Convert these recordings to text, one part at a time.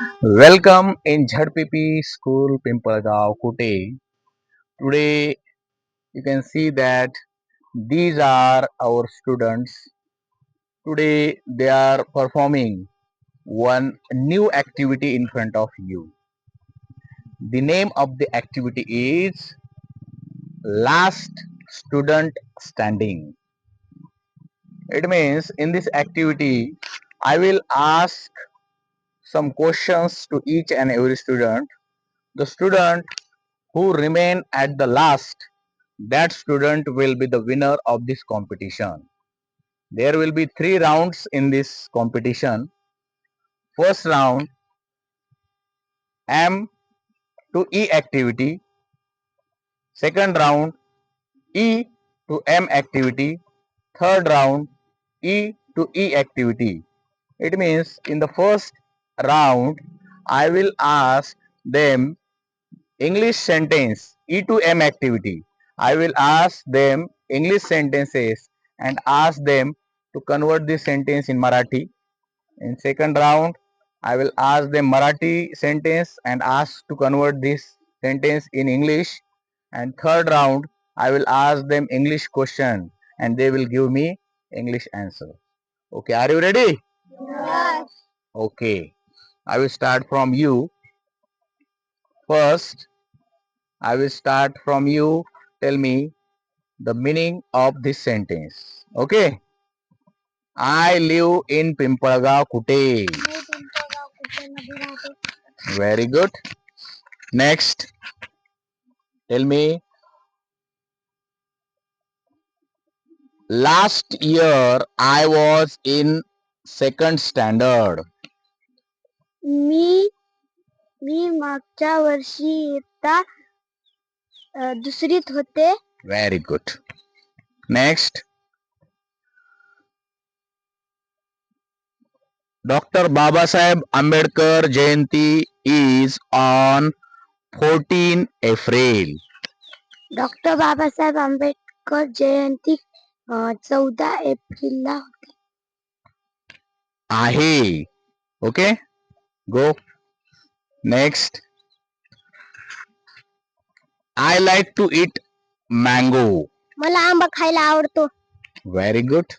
Welcome in ZPP School Pimpalgaon Kote. Today you can see that these are our students. Today they are performing one new activity in front of you. The name of the activity is Last Student Standing. It means in this activity I will ask some questions to each and every student. The student who remain at the last, that student will be the winner of this competition. There will be three rounds in this competition. First round, M to E activity. Second round, E to M activity. Third round, E to E activity. It means in the first round, I will ask them English sentence E to M activity. I will ask them English sentences and ask them to convert this sentence in Marathi. In second round, I will ask them Marathi sentence and ask to convert this sentence in English. And third round, I will ask them English question and they will give me English answer. Okay, are you ready? Yes. Okay, I will start from you. First, I will start from you. Tell me the meaning of this sentence. Okay. I live in Pimpalgaon Kute. Very good. Next, tell me. Last year I was in second standard. मी मी मागच्या वर्षी इयत्ता दुसरीत होते. Very good next doctor Babasaheb Ambedkar Jayanti is on fourteen April doctor Babasaheb Ambedkar Jayanti चौदा एप्रिलला आहे. Okay go next I like to eat mango मला आंबा खायला आवडतो. Very good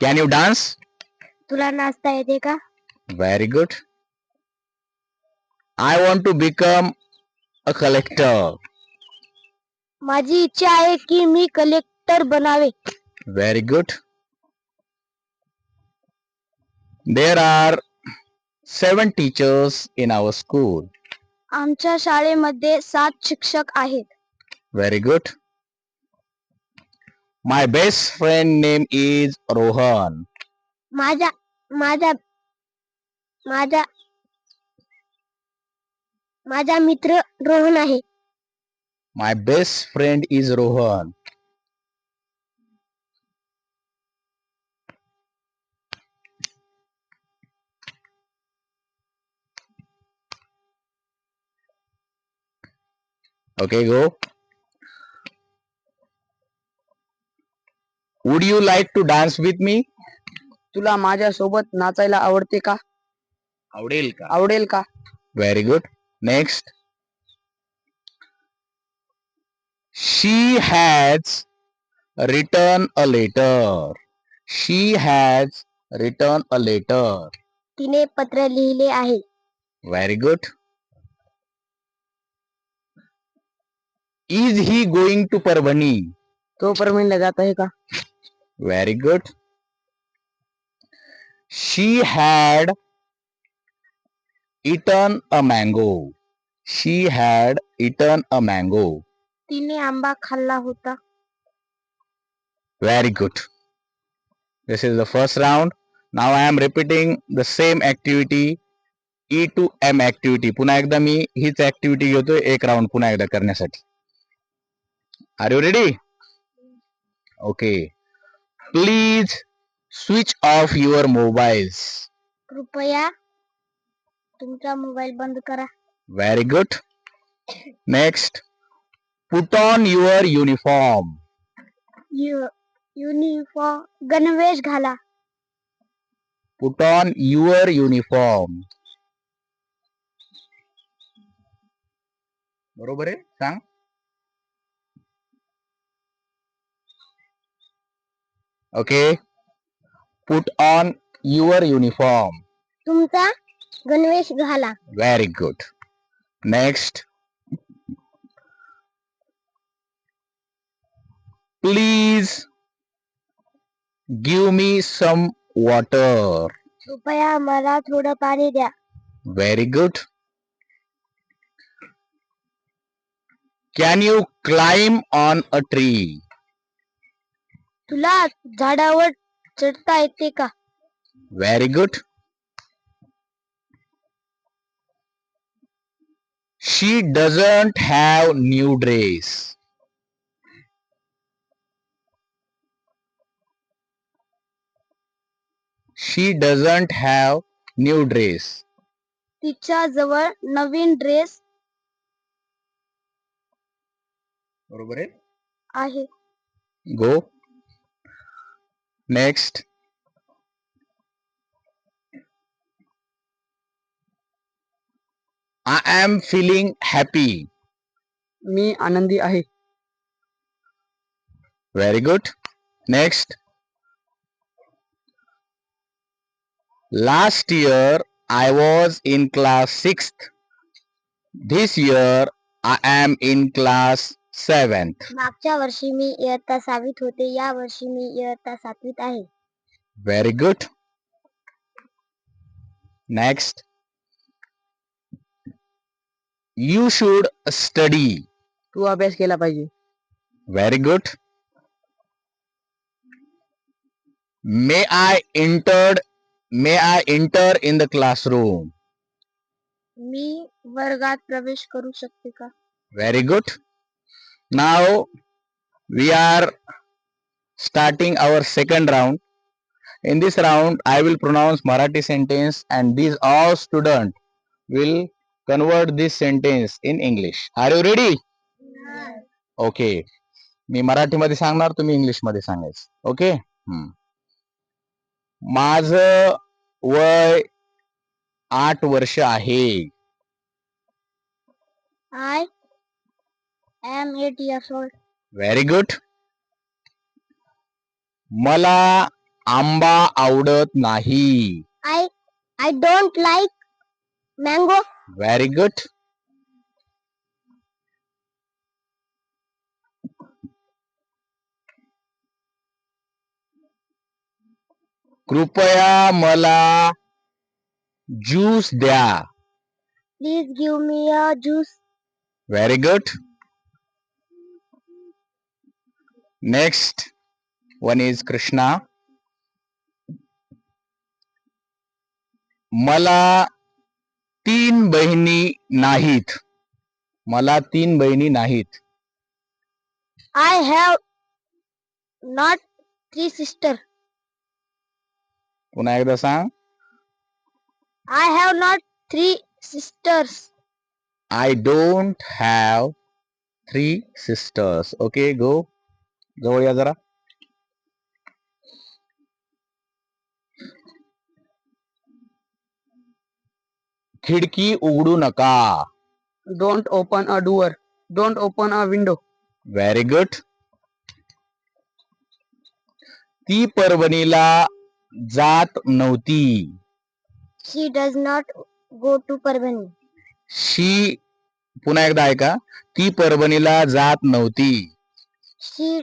can you dance तुला नाचता येते का? Very good I want to become a collector माझी इच्छा आहे की मी कलेक्टर बनावे. Very good there are seven teachers in our school आमच्या शाळेमध्ये सात शिक्षक आहेत. Very good my best friend name is Rohan माझा माझा माझा माझा मित्र रोहन आहे. My best friend is Rohan Okay, go. Would you like to dance with me? तुला माझ्या सोबत नाचायला आवडते का आवडेल का आवडेल का Very good. Next. She has written a letter. She has written a letter. तिने पत्र लिहिले आहे Very good. Is he going to Parbhani तो परवनी लगाता है का? Very good she had eaten a mango she had eaten a mango तीने आंबा खाला होता। Very good this is the first round now I am repeating the same activity E to M activity पुनः एकदा मी हीच एक्टिविटी घेतोय एक round पुन्हा एकदा करण्यासाठी. Are you ready okay please switch off your mobiles कृपया तुमचा मोबाईल बंद करा. Very good next put on your uniform uniform गणवेश घाला. पुट ऑन युअर युनिफॉर्म बरोबर आहे? सांग. Okay put on your uniform तुमचा गणवेश घाला Very good. Next. Please give me some water. कृपया मला थोडं पाणी द्या Very good. Can you climb on a tree? तुला झाडावर चढता येते का Very good. She doesn't have new dress. She doesn't have new dress. तिच्या जवळ नवीन ड्रेस बरोबर आहे आहे Go. Next. I am feeling happy. मी आनंदी आहे Very good. Next. Last year I was in class 6th. This year I am in class seventh मागच्या वर्षी मी इयत्ता सहावीत होते. या वर्षी मी इयत्ता सातवीत आहे. Very good next you should study तू अभ्यास केला पाहिजे. Very good may I entered may I enter in the classroom मी वर्गात प्रवेश करू शकते का? Very good Now we are starting our second round. In this round, I will pronounce Marathi sentence and these all student will convert this sentence in English. Are you ready? Okay मी मराठीमध्ये सांगणार तुम्ही English मध्ये सांगायचं okay माझ वय आठ वर्ष आहे आय I am 8 years old. Very good. मला आंबा आवडत नाही I I don't like mango. Very good कृपया मला ज्यूस द्या Please give me a juice. Very good next one is Krishna मला तीन बहिणी नाहीत मला तीन बहिणी नाहीत आय हॅव नॉट थ्री सिस्टर पुन्हा एकदा सांग I have not three sisters I don't have three sisters okay go जवळ या जरा. खिडकी उघडू नका. Don't open a door don't open a window very good ती परभणीला जात नव्हती. She does not go to Parbhani she पुन्हा एकदा ऐका. ती परभणीला जात नव्हती. शी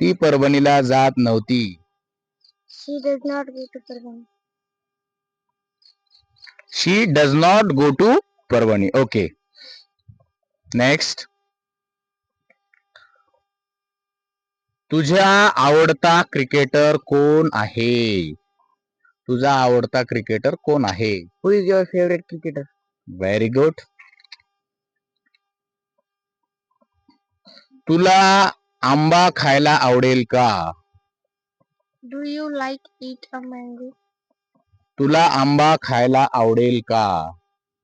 ती परभणीला जात नव्हती. She does not go to Parbhani she does not go to Parbhani okay next तुझ्या आवडता क्रिकेटर कोण आहे? तुझा आवडता क्रिकेटर कोण आहे? Who is your favourite cricketer very good तुला आंबा खायला आवडेल का? Do you like eat a mango तुला आंबा खायला आवडेल का?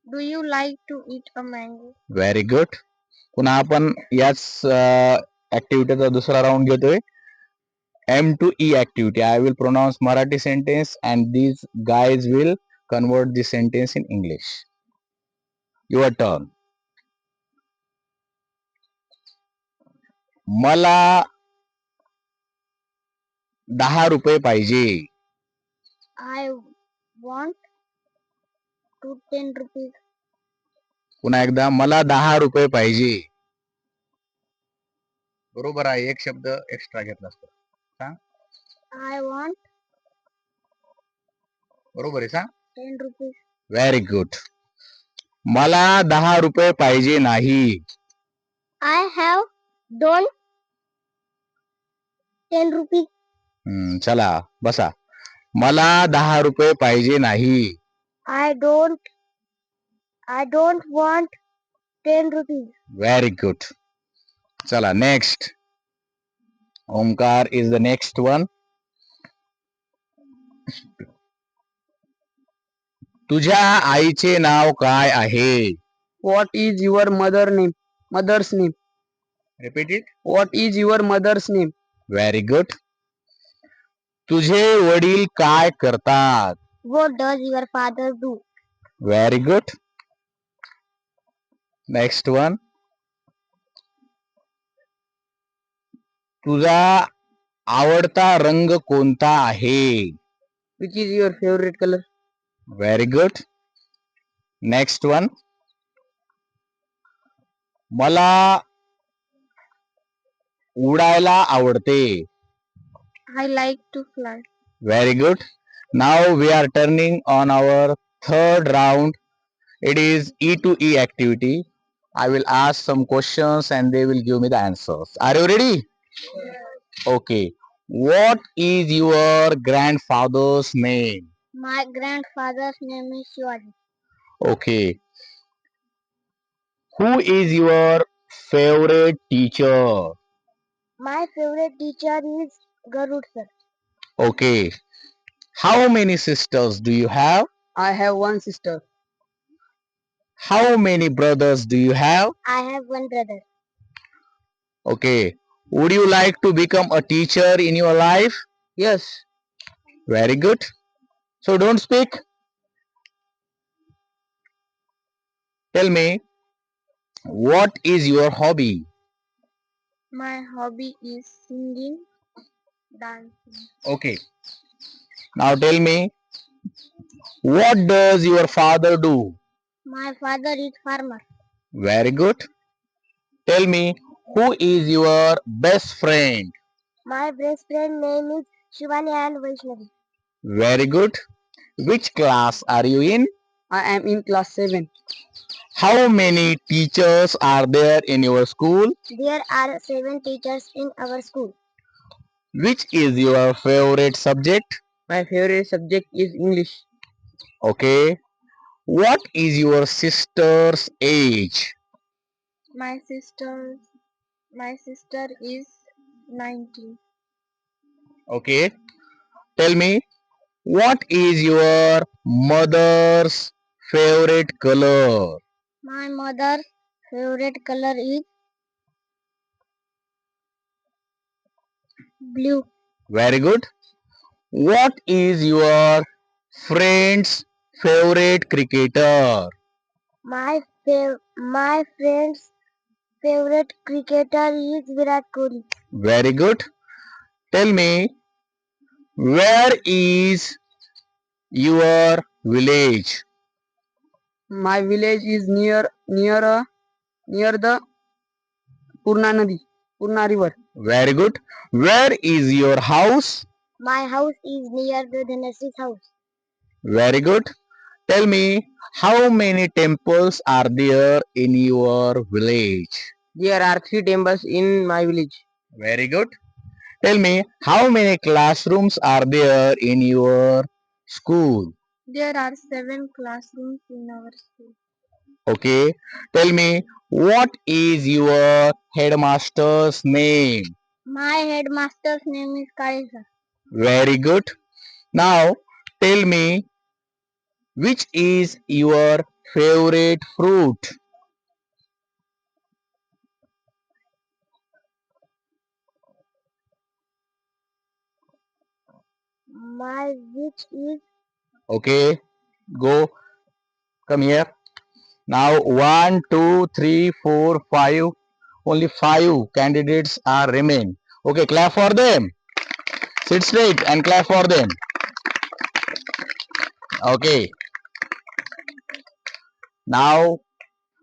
Do you like to eat a mango very good पुन्हा आपण याच ऍक्टिव्हिटीचा दुसरा राऊंड घेतोय. M to E activity I will pronounce Marathi sentence and these guys will convert this sentence in English your turn मला दहा रुपये पाहिजे. I want to ten rupees. पुन्हा एकदा मला दहा रुपये पाहिजे. बरोबर आहे एक शब्द एक्स्ट्रा घेतला असतो. I want बरोबर आहे सांग. ten rupees. व्हेरी गुड मला दहा रुपये पाहिजे नाही. I have don't ten rupees. हम्म, चला बसा. मला दहा रुपये पाहिजे नाही. I don't I don't want ten rupees. Very good चला next Omkar is the next one तुझ्या आईचे नाव काय आहे? What is your mother name mother's name repeat it what is your mother's name very good तुझे वडील काय करतात? What does your father do? Very good next one तुझा आवडता रंग कोणता आहे? Which is your favourite colour very good next one मला उडायला आवडते I like to fly. Very good. Now we are turning on our third round. It is E to E activity. I will ask some questions and they will give me the answers. Are you ready? Okay. What is your grandfather's name? My grandfather's name is Shivaji. Okay. Who is your favorite teacher? my favorite teacher is Garud sir. Okay. How many sisters do you have? I have one sister. How many brothers do you have? I have one brother. Okay. Would you like to become a teacher in your life? Yes. Very good. So don't speak. Tell me, what is your hobby? My hobby is singing, dancing. Okay. Now tell me, what does your father do? My father is farmer. Very good. Tell me, who is your best friend? My best friend name is Shivani and Vaishnavi. Very good. Which class are you in? I am in class 7. How many teachers are there in your school? There are seven teachers in our school. Which is your favorite subject? My favorite subject is English. Okay. What is your sister's age? My sister, my sister is 19. Okay. Tell me, what is your mother's favorite color? My mother's favorite color is blue. Very good. What is your friend's favorite cricketer? My fav- my friend's favorite cricketer is Virat Kohli. Very good. Tell me, where is your village? My village is near near uh, near the Purna Nadi, Purna river. Very good. Where is your house? My house is near the Dhanasri's house. Very good. Tell me, how many temples are there in your village? There are three temples in my village. Very good. Tell me, how many classrooms are there in your school? There are seven classrooms in our school. Okay. Tell me, what is your headmaster's name? My headmaster's name is Kaiser. Very good. Now, tell me, which is your favorite fruit? My which is Okay, go. Come here. Now one, two, three, four, five. Only five candidates are remain. Okay, clap for them. Sit straight and clap for them. Okay. Now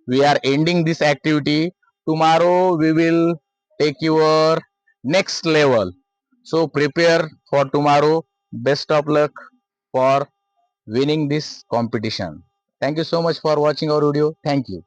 we are ending this activity. Tomorrow we will take your next level. So prepare for tomorrow. Best of luck for winning this competition. Thank you so much for watching our video. Thank you.